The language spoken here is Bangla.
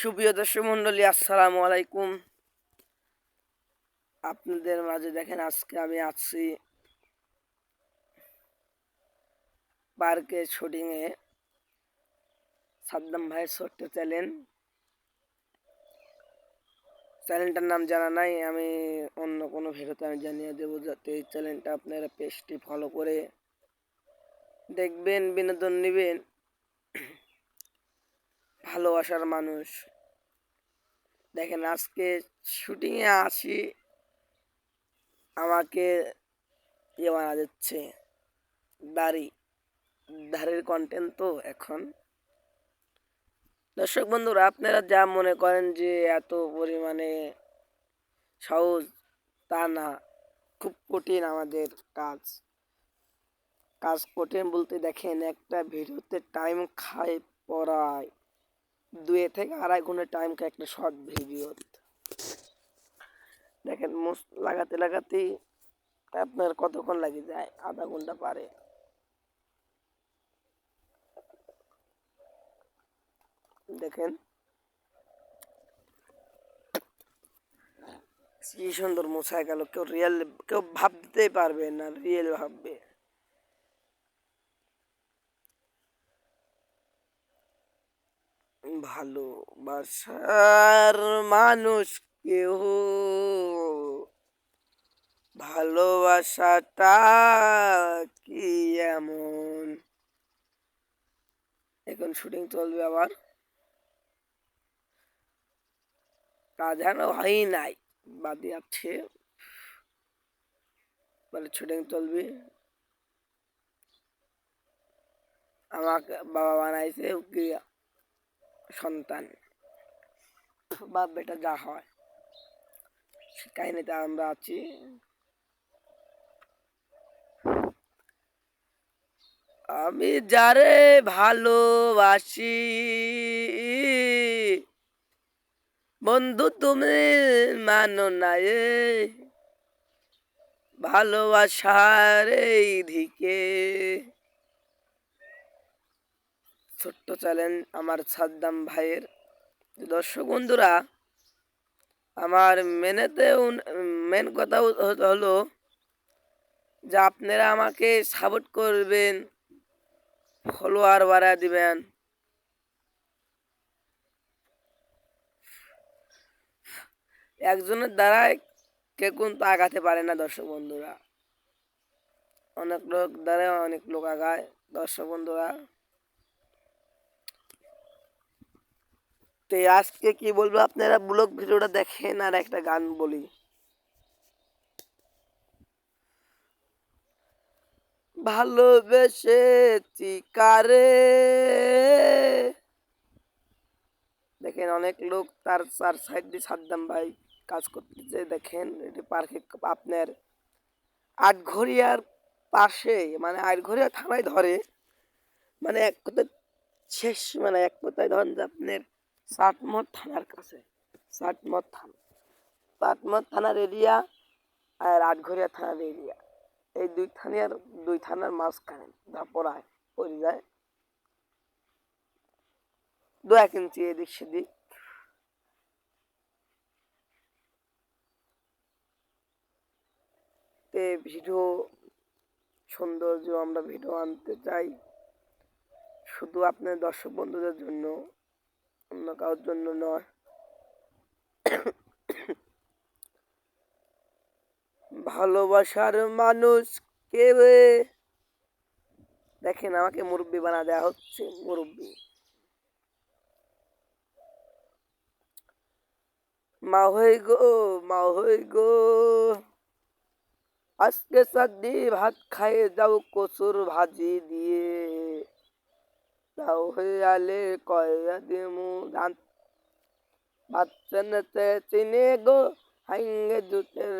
সুপ্রিয় দর্শক মন্ডলী আসসালামু আলাইকুম। আপনাদের মাঝে দেখেন আজকে আমি আছি পার্কে শুটিং এ সাদ্দাম ভাইয়ের ছোট্ট চ্যানেল। চ্যানেলটার নাম জানা নাই, আমি অন্য কোনো ভিডিওতে আমি জানিয়ে দেবো যাতে এই চ্যানেলটা আপনারা পেজটি ফলো করে দেখবেন, বিনোদন নেবেন। ভালোবাসার মানুষ। দেখেন, আজকে শুটিংয়ে আসি, আমাকে ইয়ে মারা যাচ্ছে। দাড়ি দাড়ির কন্টেন্ট তো এখন। দর্শক বন্ধুরা, আপনারা যা মনে করেন যে এত পরিমাণে সহজ, তা না। খুব কঠিন আমাদের কাজ। কাজ কঠিন বলতে দেখেন, একটা ভিডিওতে টাইম খায় পড়ায়। দুই থেকে আড়াই ঘণ্টা টাইম একটা শর্ট ভিডিও দেখেন মোস লাগাতে লাগাতেই আপনার কতক্ষণ লাগে যায়? আধা ঘণ্টা পারে। দেখেন। কি সুন্দর মোছায় গেল কেউ রিয়েল কেউ ভাবতেই পারবে না রিয়েল ভাববে। ভালোবাসার মানুষ কেউ ভালোবাসাটা কি এমন? এখন শুটিং চলবে আবার। কাজ যেন হয় নাই, বাদি আছে বলে শুটিং চলবে। আমাকে বাবা বানাইছে সন্তান। বাপ বেটা যা হয়। কাহিনীতে আমরা আছি। আমি যারে ভালোবাসি, বন্ধু তুমি মানো না এ। ভালোবাসার এই দিকে ছোট্ট চ্যালেঞ্জ আমার সাদ্দাম ভাইয়ের। দর্শক বন্ধুরা, আমার মেনেতে মেন কথা হলো যে আপনারা আমাকে সাপোর্ট করবেন ফলোয়ার বাড়া দিবেন। একজনের দ্বারাই কে কিন্তু আগাতে পারে না দর্শক বন্ধুরা। অনেক লোক দ্বারা অনেক লোক আগায়। দর্শক বন্ধুরা তো আজকে কি বলব, আপনারা ব্লগ ভিডিওটা দেখেন আর একটা গান বলি। ভালোবেসে কারে। দেখেন অনেক লোক তার চার সাইড দিয়ে সাদ্দাম ভাই কাজ করতেছে, দেখেন এটি পার্কে আপনার আটঘরিয়ার পাশে মানে আটঘরিয়া থানায় ধরে মানে এক কথায় শেষ মানে এক কথায় ধরেন যে আপনার সাটমত থানার কাছে সাটমত থানা। সাটমত থানার এরিয়া আর আটঘরিয়া থানার এরিয়া। এই দুই থানার দুই থানার মাঝখানে, যা পড়ায়, পড়ে যায়। দু এক ইঞ্চি এদিক সেদিক। ভিডিও, সৌন্দর্য আমরা ভিডিও আনতে চাই। শুধু আপনার দর্শক বন্ধুদের জন্য। অন্য কারোর জন্য নয় ভালোবাসার মানুষ কে দেখেন, আমাকে মুরব্বী বানা দেওয়া হচ্ছে, মুরব্বী। মা হই গো, মা হই গো। আজকে সাদি ভাত খাইয়ে যাও, কচুর ভাজি দিয়ে। তাও হয়ে আলে কয়া দিমু ধান ভাত চিনে গো হাইঙ্গে জুতের